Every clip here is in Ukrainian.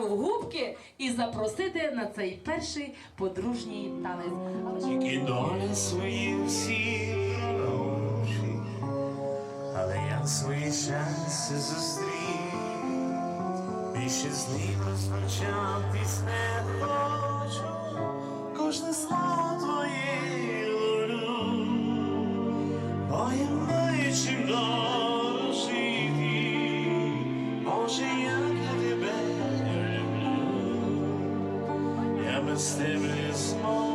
в губки і запросити на цей перший подружній танець. Тільки долі свої всі руші, але я свої шанси зустрів, більше з ним розпочатись не хочу, кожне слово твоє, люблю, бо я Stay small.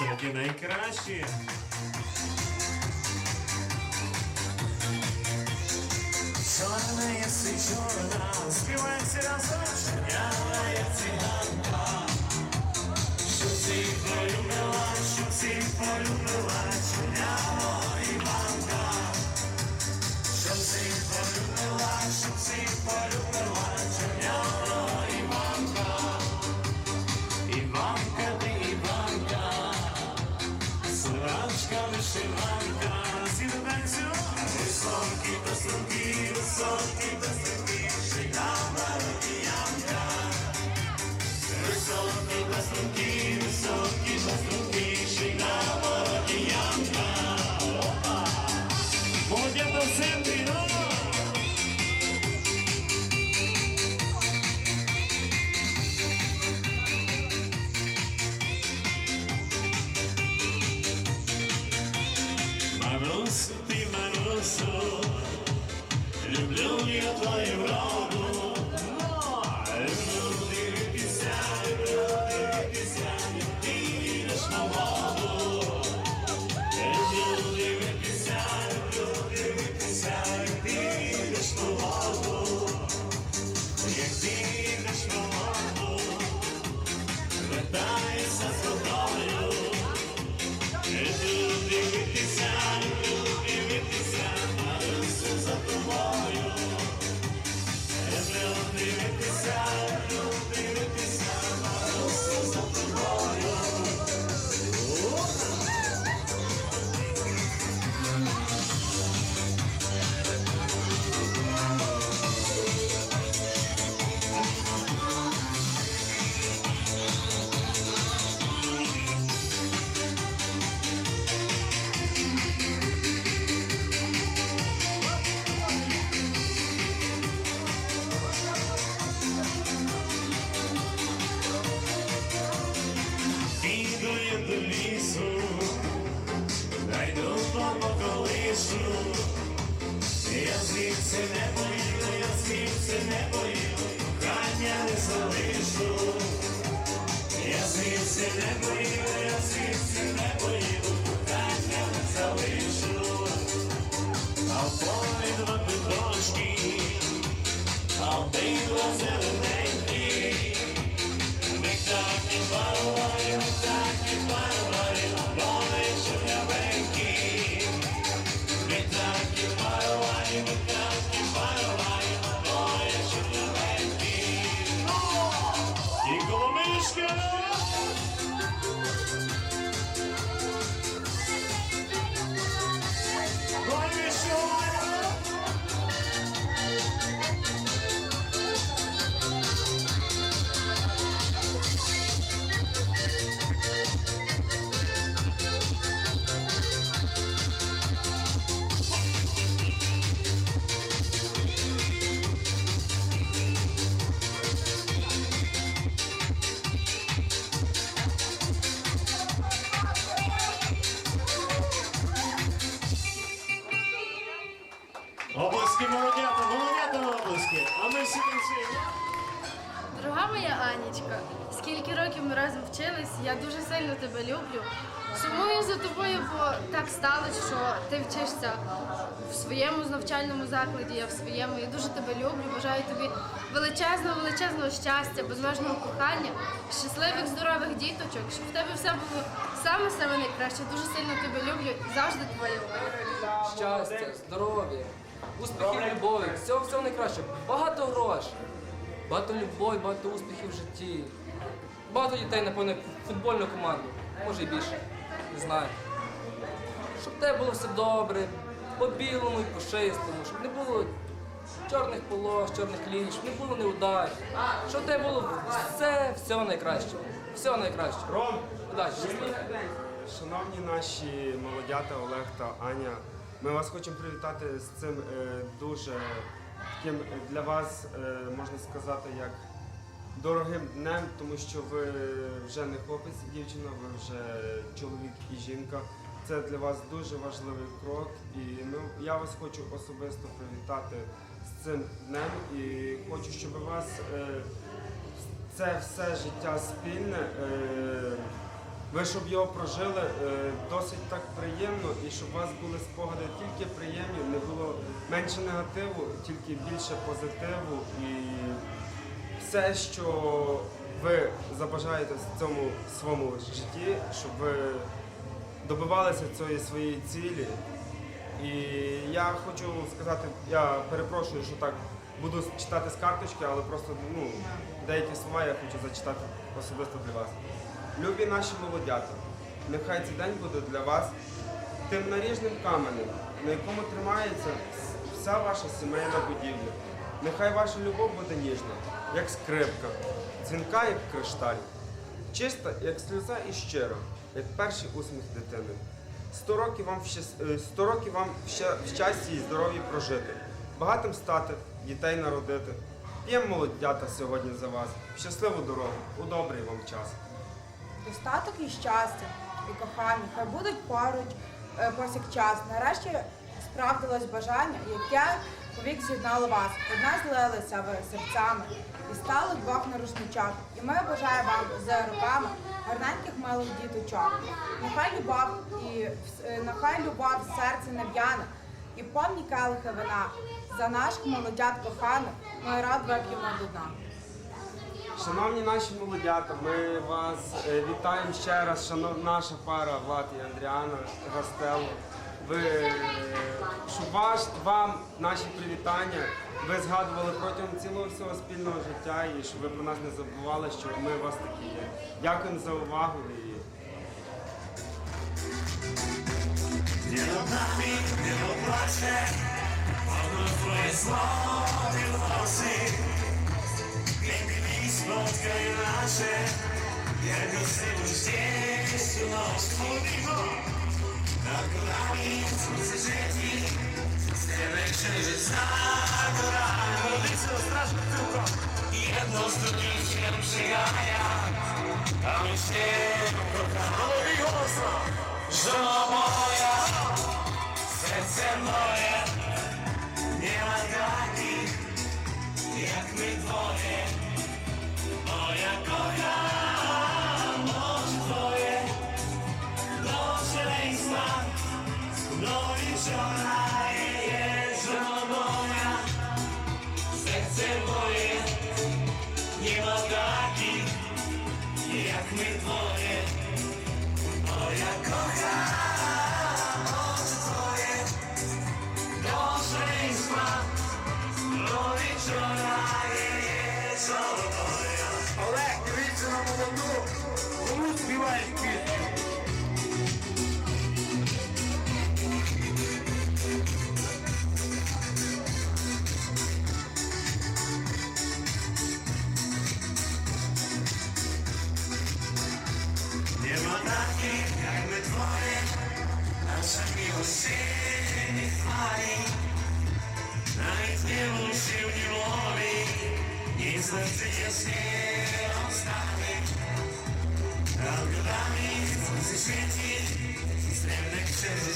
Серед найкращі. Чорна є си чорна, співається, разом, чорнява є циганка, що всіх полюбила, що всіх полюбила. Анічка, скільки років ми разом вчились, я дуже сильно тебе люблю. Сумую за тобою, бо так сталося, що ти вчишся в своєму навчальному закладі, я в своєму. Я дуже тебе люблю. Бажаю тобі величезного, величезного щастя, безмежного кохання, щасливих, здорових діточок, щоб в тебе все було саме саме найкраще. Дуже сильно тебе люблю і завжди твоя. щастя, здоров'я, успіхів любові, всього всього найкраще. Багато грошей, багато любові, багато успіхів в житті. Багато дітей, напевно, футбольну команду, може і більше, не знаю. Щоб тебе було все добре, по білому і по чистому, щоб не було чорних полос, чорних ліній, щоб не було неудач. Щоб тебе було все, все найкраще. Все найкраще. Ром, Удачі, шановні наші молодята Олег та Аня, ми вас хочемо привітати з цим е, дуже таким для вас, е, можна сказати, як дорогим днем, тому що ви вже не хлопець і дівчина, ви вже чоловік і жінка. Це для вас дуже важливий крок, і ми, я вас хочу особисто привітати з цим днем і хочу, щоб у вас е, це все життя спільне. Е, ви щоб його прожили е, досить так приємно і щоб у вас були спогади тільки приємні, не було менше негативу, тільки більше позитиву і все, що ви забажаєте в цьому своєму житті, щоб ви добивалися цієї своєї цілі. І я хочу сказати, я перепрошую, що так буду читати з карточки, але просто ну, деякі слова я хочу зачитати особисто для вас. Любі наші молодята, нехай цей день буде для вас тим наріжним каменем, на якому тримається вся ваша сімейна будівля. Нехай ваша любов буде ніжна, як скрипка, дзвінка, як кришталь, чиста, як сльоза і щира, як перший усміх дитини. Сто років вам е, сто років вам ще в щасті і здоров'ї прожити, багатим стати, дітей народити. П'ємо молодята сьогодні за вас. Щасливу дорогу, у добрий вам час. Достаток і щастя, і кохання, хай будуть поруч е, повсякчас. Нарешті справдилось бажання, яке повік з'єднало вас. Одна злилися ви серцями і стали двох на рушничах. І ми бажаємо вам за руками гарненьких милих діточок. Нехай любов і е, нехай любов в серці не в'яне, і повні келихи вина. За наших молодят коханих ми рад вип'ємо до дна. Шановні наші молодята, ми вас е, вітаємо ще раз, шанов, наша пара Влад і Андріана Гастелло. Ви, е, щоб ваш, вам наші привітання, ви згадували протягом цілого всього спільного життя і щоб ви про нас не забували, що ми у вас такі є. Дякуємо за увагу. Nie nad nami, nie poplacze, ono twoje wszystko i nasze Jak rozsyłam gdzieś noc Pomimo Nad górami słońce żywi Zdejmę księżyca gorami Policja strażna tylko Jedno z drugim się przygaja A my się kochamy Mówi głośno Żono moja Serce moje Nie ma takich Jak my dwoje.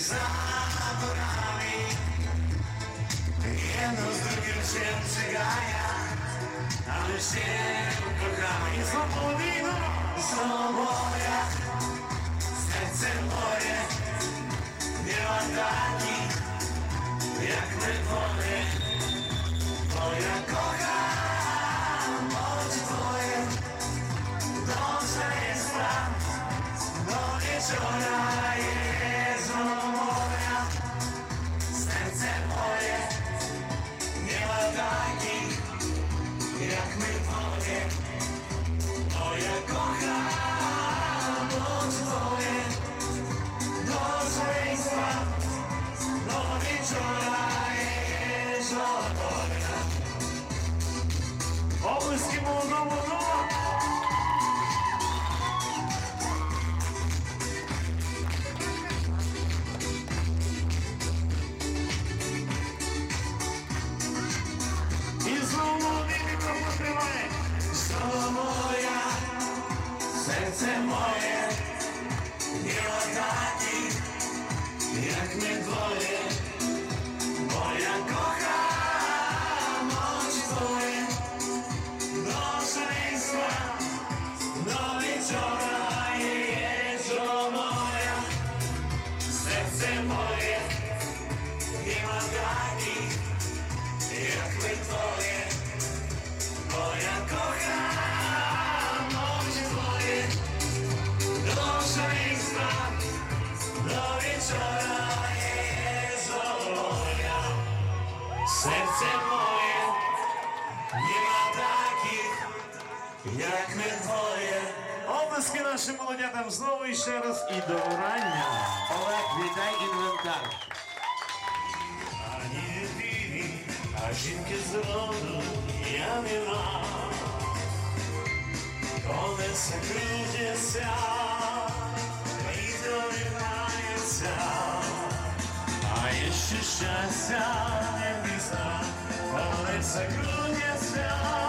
забрали Jedno z drugim się przegaja Ale się kochamy Jest Wołowino Znowoja Serce moje Nie ma taki Jak my dwoje Bo ja kocham Oczy twoje Dobrze jest tam Do wieczora jest Облизьки воно воно Счастья не близко, Колеса грудня свят.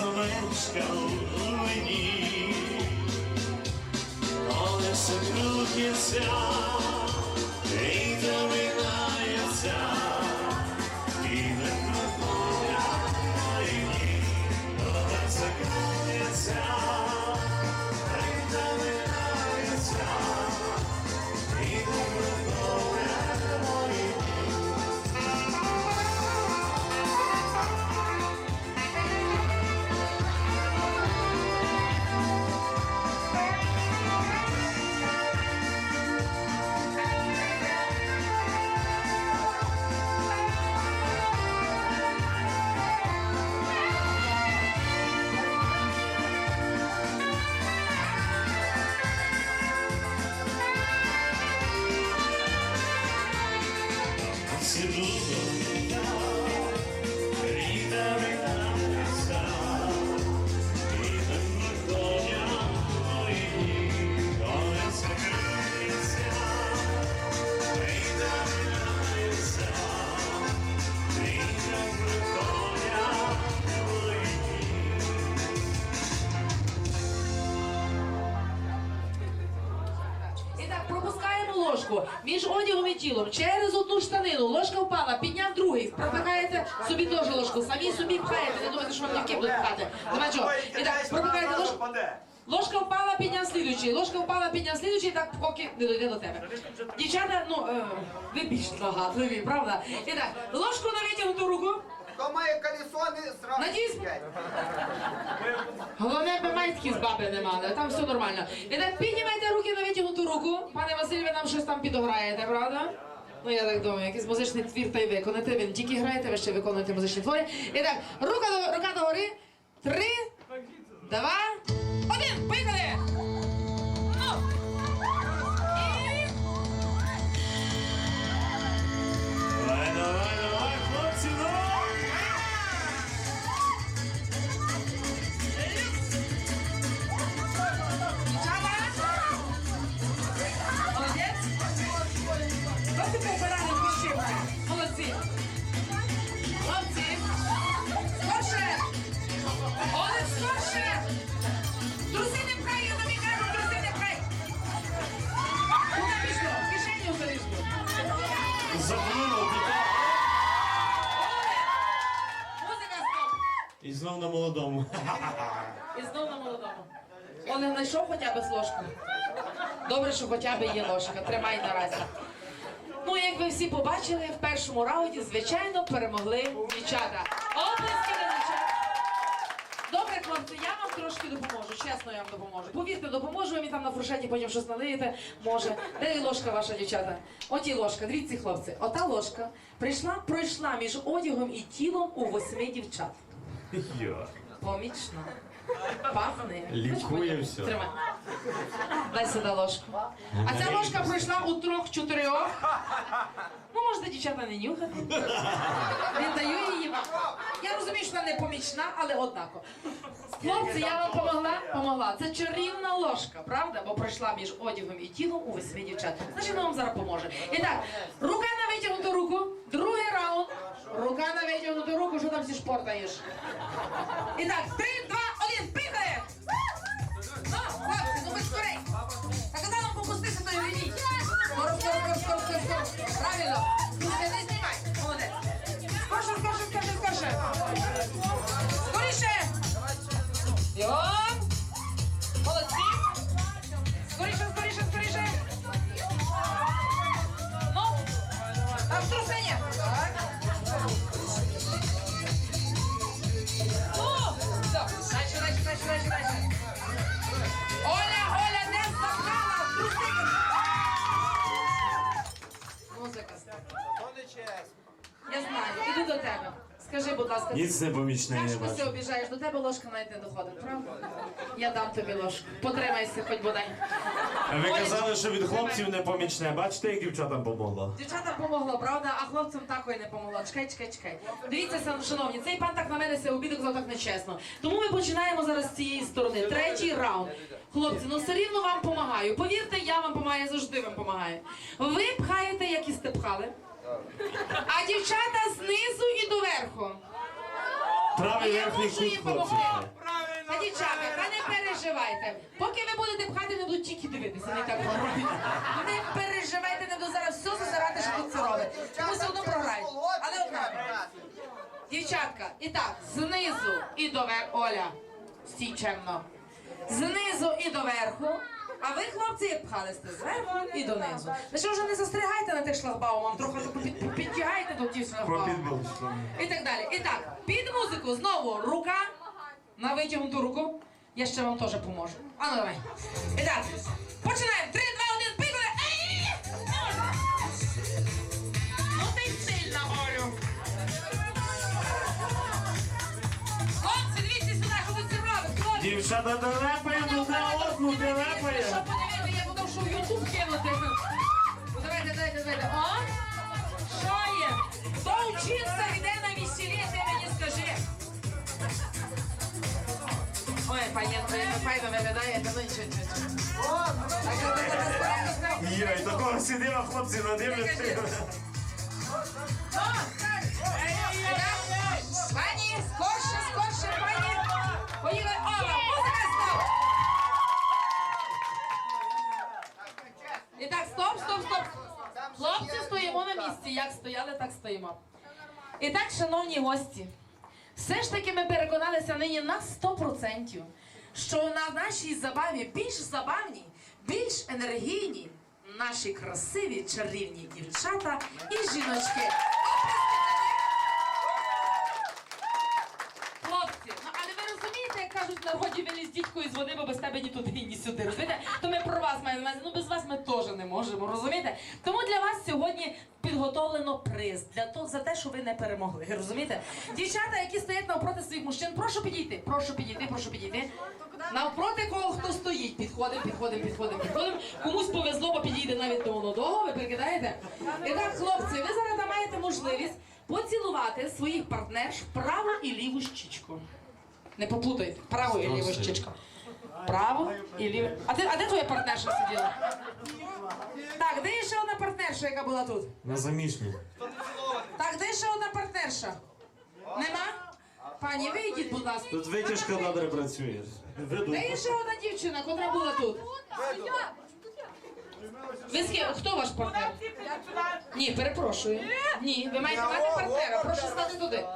someone else go. Тілом, через одну штанину, ложка впала, підняв другий, пропихаєте собі теж ложку, самі собі пхаєте, не думайте, що вам дівки будуть пхати. Нема чого. І так, пропихаєте ложку. Ложка впала, підняв слідуючий, ложка впала, підняв слідуючий, так поки не дойде до тебе. Дівчата, ну, е, ви більш нагадливі, правда? І так, ложку на витягнуту руку. Хто має колесо, не зразу. Надіюсь. Головне, би майські з баби не мали, там все нормально. І так піднімайте руки на витягнуту руку. Пане Василь, ви нам щось там підограєте, правда? Ну я так думаю, якийсь музичний твір та й виконати. Ви не тільки граєте, ви ще виконуєте музичні твори. І так, рука до рука до гори. Три, два, один, поїхали! На молодому. І знов на молодому. Олег знайшов хоча б з ложку. Добре, що хоча б є ложка. Тримай наразі. Ну, як ви всі побачили, в першому раунді, звичайно, перемогли дівчата. Для дівчат. Добре, хлопці, я вам трошки допоможу. Чесно, я вам допоможу. Повірте, допоможу, ви мені там на фуршеті потім щось налиєте. Може. Де ложка ваша, дівчата? От і ложка, дивіться, хлопці. Ота ложка прийшла, пройшла між одягом і тілом у восьми дівчат. Йо. Помічно. Пахне. Лікує все. Тримай. Дай сюди ложку. А ця ложка пройшла у трьох-чотирьох. Ну, можете, дівчата, не нюхати. Віддаю її вам. Я розумію, що вона не помічна, але однаково. Хлопці, я вам помогла? Помогла. Це чарівна ложка, правда? Бо пройшла між одягом і тілом у восьми дівчат. Значить, вона вам зараз поможе. І так, рука на витягнуту руку, другий раунд. Рука на витягнуту руку, що там всі шпортаєш? І так, три, два, один, пікає! Ну, хлопці, ну ви скорей! Так а нам попустися той ліній! Скоро, скоро, скоро, скоро, скоро, скоро! Правильно! Бігом! Молодці! Скоріше, скоріше, скоріше! Ну! Там трусення! Так! Ніц не помічне не ж ти бачу. обіжаєш? До тебе ложка навіть не доходить, правда? Я дам тобі ложку. Потримайся хоч бодай. Ви казали, що від хлопців не помічне. Бачите, як дівчатам помогла? Дівчатам помогло, правда, а хлопцям такої не помогло. Чекай, чекай, чекай. Дивіться, сан- шановні, цей пан так на мене се обідав, казав так нечесно. Тому ми починаємо зараз з цієї сторони. Третій раунд. Хлопці, ну все рівно вам помагаю. Повірте, я вам помагаю, завжди вам помагаю. Ви пхаєте, як і сте пхали. А дівчата знизу і доверху. Правий Я верхній можу їм кут хлопці. допомогти. Та дівчата, та не переживайте. Поки ви будете пхати, не будуть тільки дивитися, не так робити. Не переживайте, не до зараз все зазирати, що тут це робить. Тому все одно програють. Але одна. Дівчатка, і так, знизу і доверху. Оля, стій чемно. Знизу і доверху. А ви, хлопці, як пхали зверху і донизу. Значить, вже не застрягайте на тих шлагбаумах, трохи під- підтягайте до ті шлагбаумів. І так далі. І так, під музику знову рука на витягнуту руку. Я ще вам теж поможу. А ну давай. І так, починаємо. Три, два, один, пікали. Ну ти сильна, Олю. Хлопці, дивіться сюди, що ви це робите. Хлопці. Дівчата телепає, ну не одну Що телепає. подивити, я буду що в Ютуб кинути. Ну, Давайте, давайте, давайте. О! Що є? Хто вчився, йде на весілля, ти мені скажи. Ой, паєнко, як ви файно виглядаєте, ну нічого, нічого. Так, так, так, так, скоренько, скоренько. Йой, такого сиділа хлопці надивляться. Ну, так. Пані, скорше, скорше, місці. Як стояли, так стоїмо. І так, шановні гості, все ж таки ми переконалися нині на 100%, що на нашій забаві більш забавні, більш енергійні наші красиві чарівні дівчата і жіночки. Хлопці, ну але ви розумієте, як кажуть народі виліз дідько із води, бо без тебе ні туди, ні сюди. Розумієте? То ми про вас маємо. Ну без вас ми теж не можемо, розумієте? Тому для вас сьогодні підготовлено приз для того за те, що ви не перемогли. Розумієте? Дівчата, які стоять навпроти своїх мужчин, прошу підійти, прошу підійти, прошу підійти. Навпроти кого хто стоїть, підходимо, підходимо, підходимо, підходимо. Комусь повезло, бо підійде навіть до молодого, ви прикидаєте? І так, хлопці, ви зараз маєте можливість поцілувати своїх партнерш в праву і ліву щічку. Не поплутайте, праву і ліву щічку. Право і ліву. А де, а де твоя партнерша сиділа? Так, де є ще одна партнерша, яка була тут? На заміжні. Так, де ще одна партнерша? Нема? Пані, вийдіть, будь ласка. Тут витяжка добре працює. Веду. Де є ще одна дівчина, котра була тут? Ви з ким? Хто ваш партнер? Ні, перепрошую. Ні, ви маєте мати партнера. Прошу стати туди.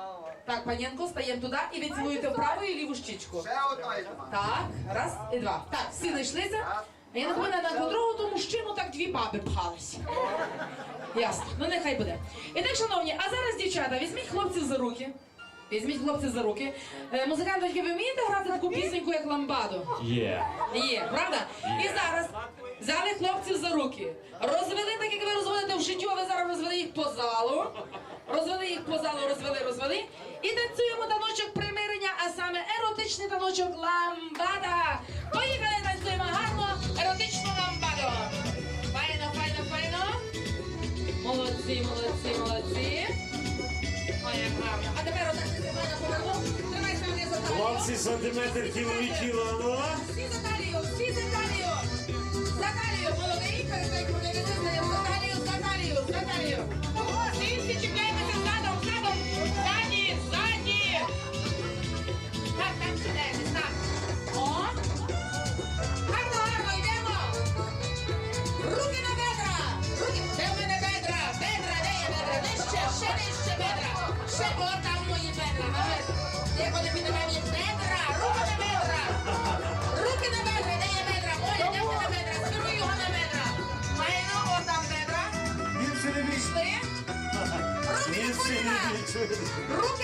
Так, панінко, стаємо туди і ви цілуєте в праву і ліву щічку. Ще одна. Так, раз і два. Так, всі знайшлися. А Я напевно на другого то мужчину так дві баби пхалися. Ясно, ну нехай буде. І так, шановні, а зараз, дівчата, візьміть хлопців за руки. Візьміть хлопців за руки. Е, музиканточки, ви вмієте грати таку пісеньку, як ламбаду? Є. Є, правда? І зараз взяли хлопців за руки, розвели так, як ви розводите в життю, а ви зараз розвели їх по залу. Розвели їх по залу, розвели, розвели. І танцюємо таночок примирення, а саме еротичний таночок ламбада. Поїхали, танцюємо гарно, еротичну ламбаду. Файно, файно, файно. Молодці, молодці, молодці. Ой, як гарно. А тепер отак тримай на поверну. Тримайся талію. Хлопці, сантиметр кілові кіло, ну. Як вони піднімають бедра, руки на бедра. Руки на бедра, де є бедра, Оля, де в тебе скеруй його на бедра. Майно, о, там. Більше не більше. Руки на коліна. Руки